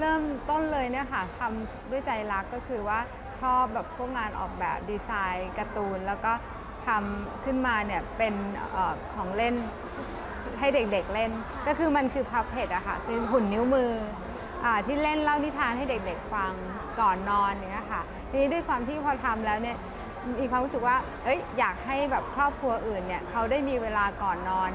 เริ่มต้นเลยเนี่ยค่ะทำด้วยใจรักก็คือว่าชอบแบบพวกงานออกแบบดีไซน์การ์ตูน แล้วก็ทำขึ้นมาเนี่ยเป็นออของเล่นให้เด็กๆเล่น ก็คือมันคือพับเพดอะค่ะคือหุ่นนิ้วมืออที่เล่นเล่านิทานให้เด็กๆฟังก่อนนอนเนี้ยค่ะทีนี้ด้วยความที่พอทำแล้วเนี่ยมีความรู้สึกว่าเอ้ยอยากให้แบบครอบครัวอื่นเนี่ยเขาได้มีเวลาก่อนนอน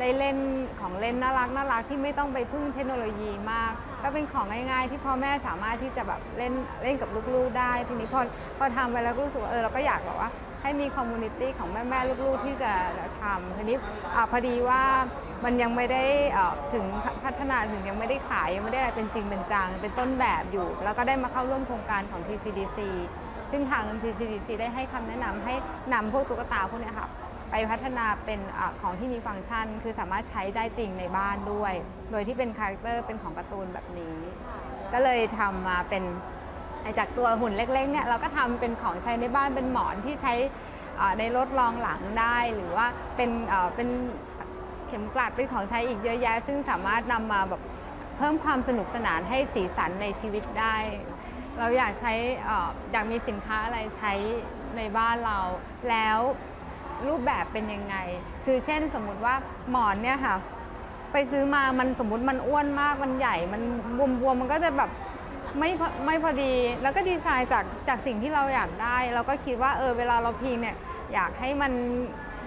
ได้เล่นของเล่นน่ารักน่ารักที่ไม่ต้องไปพึ่งเทคโนโลยีมาก ก็เป็นของง่ายๆ ที่พ่อแม่สามารถที่จะแบบเล่นเล่นกับลูกๆ ได้ ทีนี้พอพอทำไปแล้วก็รู้สึกว่าเออเราก็อยากแบบว่าให้มีคอมมูนิตี้ของแม่ๆ ลูกๆ ที่จะทำทีนี้อพอดีว่ามันยังไม่ได้ถึงพัฒนาถึงยังไม่ได้ขาย ยังไม่ได้อะไรเป็นจริงเป็นจัง เป็นต้นแบบอยู่ แล้วก็ได้มาเข้าร่วมโครงการของ TCDC ซึ่งทาง TCDC ได้ให้คำแนะนำให้นำพวกตุ๊กตาพวกนี้ค่ะ ไปพัฒนาเป็นอของที่มีฟังก์ชัน คือสามารถใช้ได้จริงในบ้านด้วย โดยที่เป็นคาแรคเตอร์เป็นของการ์ตูนแบบนี้ ก็เลยทำมาเป็นจากตัวหุ่นเล็กๆเนี่ยเราก็ทำเป็นของใช้ในบ้านเป็นหมอนที่ใช้ในรถรองหลังได้หรือว่าเป็นเป็นเข็มกลัดเป็นของใช้อีกเยอะแยะ ซึ่งสามารถนำมาแบบเพิ่มความสนุกสนานให้สีสันในชีวิตได้ เราอยากใช้อยากมีสินค้าอะไรใช้ในบ้านเราแล้ว รูปแบบเป็นยังไง คือเช่นสมมุติว่าหมอนเนี่ยค่ะ ไปซื้อมามันสมมติมันอ้วนมากมันใหญ่มันบวมๆมันก็จะแบบไม่ไม่พอดีแล้วก็ดีไซน์จากจากสิ่งที่เราอยากได้ เราก็คิดว่าเออเวลาเราพิงเนี่ยอยากให้มัน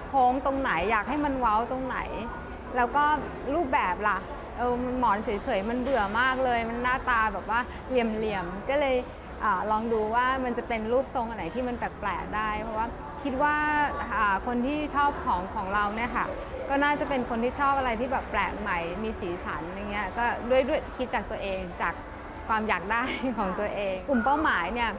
โค้งตรงไหน อยากให้มันเว้าตรงไหน แล้วก็รูปแบบล่ะเออหมอนเฉยๆมันเบื่อมากเลย มันหน้าตาแบบว่าเหลี่ยมๆก็เลย อลองดูว่ามันจะเป็นรูปทรงอะไรที่มันแปลกๆได้ เพราะว่าคิดว่าคนที่ชอบของของเราเนี่ยค่ะก็น่าจะเป็นคนที่ชอบอะไรที่แบบแปลกใหม่มีสีสันอะไรเงี้ยก็ด้วยด้วยคิดจากตัวเองจาก ความอยากได้ของตัวเอง กลุ่มเป้าหมายเนี่ย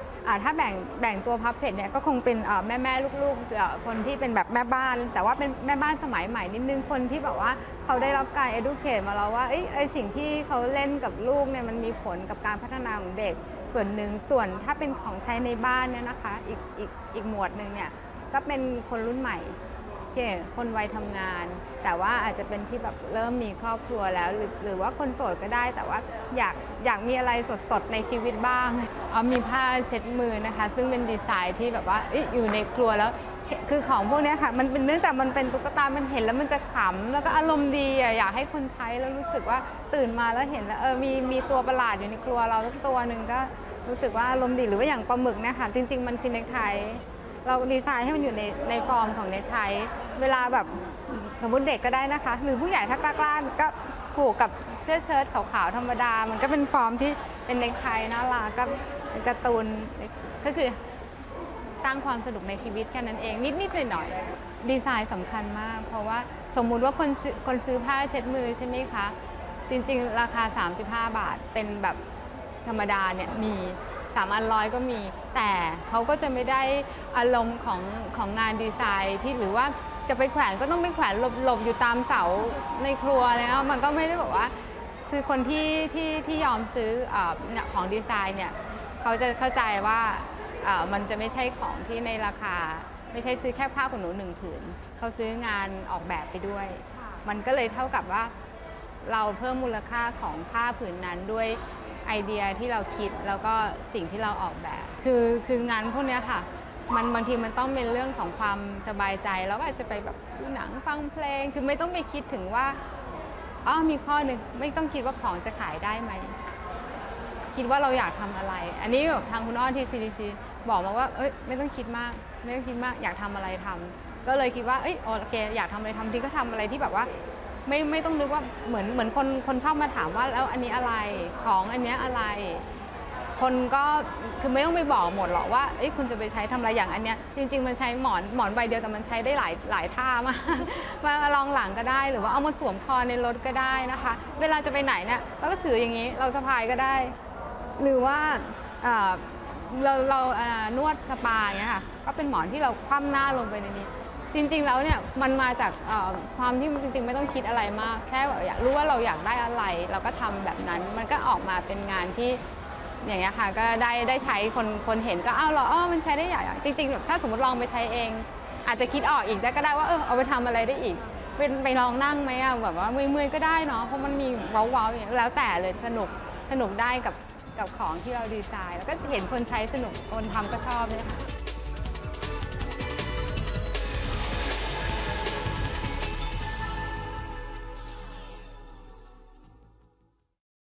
ถ้าแบ่งแบ่งตัวพับเพจเนี่ยก็คงเป็นแม่แม่ๆลูกๆ คนที่เป็นแบบแม่บ้าน แต่ว่าเป็นแม่บ้านสมัยใหม่นิดนึงคนที่แบบว่าเขาได้รับการ educate มาแล้วว่าเอ้ยไอสิ่งที่เขาเล่นกับลูกเนี่ยมันมีผลกับการพัฒนาของเด็กส่วนหนึ่งส่วนถ้าเป็นของใช้ในบ้านเนี่ยนะคะอีกอีกอีกหมวดหนึ่งเนี่ยก็เป็นคนรุ่นใหม่ เคคนวัยทำงาน แต่ว่าอาจจะเป็นที่แบบเริ่มมีครอบครัวแล้ว หรือหรือว่าคนโสดก็ได้ แต่ว่าอยากอยากมีอะไรสดๆในชีวิตบ้างเอามีผ้าเช็ดมือนะคะ ซึ่งเป็นดีไซน์ที่แบบว่าอยู่ในครัวแล้วคือของพวกนี้ค่ะ มันเป็นเนื่องจากมันเป็นตุ๊กตา มันเห็นแล้วมันจะขำ แล้วก็อารมณ์ดีอะ อยากให้คนใช้แล้วรู้สึกว่าตื่นมาแล้วเห็นแล้วเออ มีมีตัวประหลาดอยู่ในครัวเราสักตัวหนึ่งก็รู้สึกว่าอารมณ์ดี หรือว่าอย่างปลาหมึกเนี่ยค่ะ จริง ๆ มันคือเนคไท เราดีไซน์ให้มันอยู่ในในฟอร์มของเนคไท เวลาแบบสมมติเด็กก็ได้นะคะ หรือผู้ใหญ่ถ้ากล้าๆก็ผูกกับเสื้อเชิ้ตขาวๆธรรมดา มันก็เป็นฟอร์มที่เป็นเนคไทน่ารักก็เป็นการ์ตูนก็คือสร้างความสนุกในชีวิตแค่นั้นเอง นิดๆหน่อยๆดีไซน์สำคัญมาก เพราะว่าสมมุติว่าคนคนซื้อผ้าเช็ดมือใช่ไหมคะ จริงๆ ราคา 35 บาทเป็นแบบธรรมดาเนี่ยมี สามอันร้อยก็มี แต่เขาก็จะไม่ได้อารมณ์ของของงานดีไซน์ที่หรือว่าจะไปแขวนก็ต้องไปแขวนหลบหลบอยู่ตามเสาในครัวแล้วมันก็ไม่ได้แบบว่าคือคนที่ที่ที่ยอมซื้ออของดีไซน์เนี่ยเขาจะเข้าใจว่ามันจะไม่ใช่ของที่ในราคา ไม่ใช่ซื้อแค่ผ้าขนหนูหนึ่งผืนเขาซื้องานออกแบบไปด้วย มันก็เลยเท่ากับว่า เราเพิ่มมูลค่าของผ้าผืนนั้นด้วย ไอเดียที่เราคิดแล้วก็สิ่งที่เราออกแบบ คือคืองานพวกเนี้ยค่ะ มันบางทีมันต้องเป็นเรื่องของความสบายใจ แล้วก็อาจจะไปแบบดูหนังฟังเพลง คือไม่ต้องไปคิดถึงว่าอ๋อมีข้อหนึ่งไม่ต้องคิดว่าของจะขายได้ไหมคิดว่าเราอยากทำอะไร อันนี้แบบทางคุณอ้อนที่ CDC บอกมาว่าเอ้ยไม่ต้องคิดมาก ไม่ต้องคิดมากอยากทำอะไรทำก็เลยคิดว่าเอ้ยโอเค อยากทำอะไรทำทีก็ทำอะไรที่แบบว่า ไม่ไม่ต้องนึกว่าเหมือนเหมือนคนคนชอบมาถามว่าแล้วอันนี้อะไรของอันเนี้ยอะไร คนก็คือไม่ต้องไปบอกหมดหรอกว่าเอ้ยคุณจะไปใช้ทำอะไรอย่างอันเนี้ยจริง ๆ มันใช้หมอนหมอนใบเดียวแต่มันใช้ได้หลายหลายท่ามากมาลองหลังก็ได้ หรือว่าเอามาสวมคอในรถก็ได้นะคะ เวลาจะไปไหนเนี่ยเราก็ถืออย่างนี้เราสะพายก็ได้ หรือว่าเราเราเอ่อนวดสปาอย่างเงี้ยค่ะก็เป็นหมอนที่เราคว่ำหน้าลงไปในนี้ จริง ๆ แล้วเนี่ยมันมาจากเอ่อความที่จริง ๆ ไม่ต้องคิดอะไรมาก แค่แบบอยากรู้ว่าเราอยากได้อะไร เราก็ทำแบบนั้นมันก็ออกมาเป็นงานที่อย่างเงี้ยค่ะก็ได้ได้ใช้คนคนเห็นก็อ้าวเหรออ้อมันใช้ได้อย่างจริงๆแบบถ้าสมมติลองไปใช้เอง อาจจะคิดออกอีกได้ก็ได้ว่าเออเอาไปทำอะไรได้อีก เป็นไปลองนั่งไหมอะแบบว่าเมื่อยๆก็ได้เนาะเพราะมันมีว้าวๆอย่างเงี้ยแล้วแต่เลยสนุกสนุกได้กับกับของที่เราดีไซน์แล้วก็เห็นคนใช้สนุกคนทำก็ชอบเลยค่ะ